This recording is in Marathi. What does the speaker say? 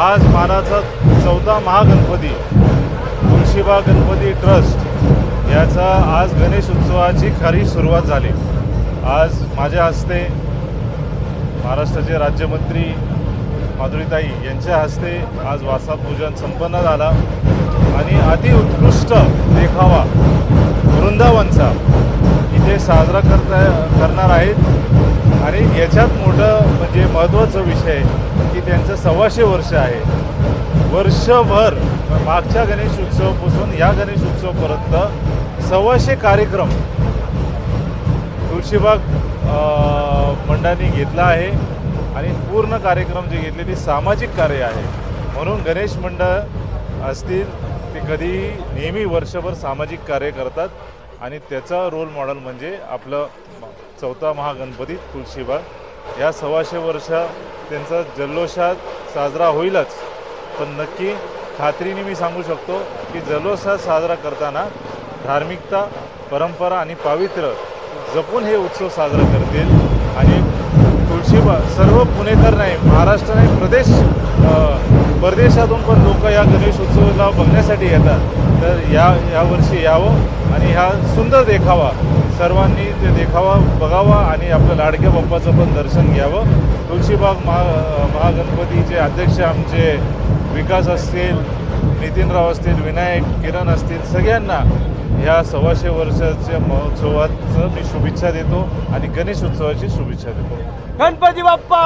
आज मानाचा चौदा महागणपती तुळशीबा गणपती ट्रस्ट याचा आज गणेश उत्सवाची खरी सुरुवात झाली. आज माझ्या हस्ते महाराष्ट्राचे राज्यमंत्री माधुरीताई यांच्या हस्ते आज वासा पूजन संपन्न झाला आणि अतिउत्कृष्ट देखावा वृंदावनचा इथे साजरा करता करणार आहेत. आणि याच्यात मोठं म्हणजे महत्त्वाचा विषय की त्यांचं सव्वाशे वर्ष आहे. वर्षभर मागच्या गणेश उत्सवापासून या गणेश उत्सवापर्यंत सव्वाशे कार्यक्रम तुळशीबाग मंडळाने घेतला आहे. आणि पूर्ण कार्यक्रम जे घेतले ते सामाजिक कार्य आहे. म्हणून गणेश मंडळ असतील ते कधी नेहमी वर्षभर सामाजिक कार्य करतात. आणि त्याचा रोल मॉडेल म्हणजे आपलं चौथा महागणपती तुळशीबाग. या सव्वाशे वर्ष त्यांचा जल्लोषात साजरा होईलच. पण नक्की खात्रीने मी सांगू शकतो की जल्लोषात साजरा करताना धार्मिकता परंपरा आणि पावित्र्य जपून हे उत्सव साजरा करतील. आणि तुळशीबा सर्व पुणेकर नाही महाराष्ट्र नाही प्रदेश परदेशातून पण लोक या गणेश उत्सवाला बघण्यासाठी येतात. तर या यावर्षी यावं आणि ह्या सुंदर देखावा सर्वांनी ते देखावा बघावा आणि आपल्या लाडक्या बाप्पाचं पण दर्शन घ्यावं. तुळशीबाग महा महागणपतीचे अध्यक्ष आमचे विकास असतील नितीनराव असतील विनायक किरण असतील सगळ्यांना ह्या सव्वाशे वर्षाच्या महोत्सवाचं मी शुभेच्छा देतो आणि गणेश उत्सवाची शुभेच्छा देतो. गणपती बाप्पा!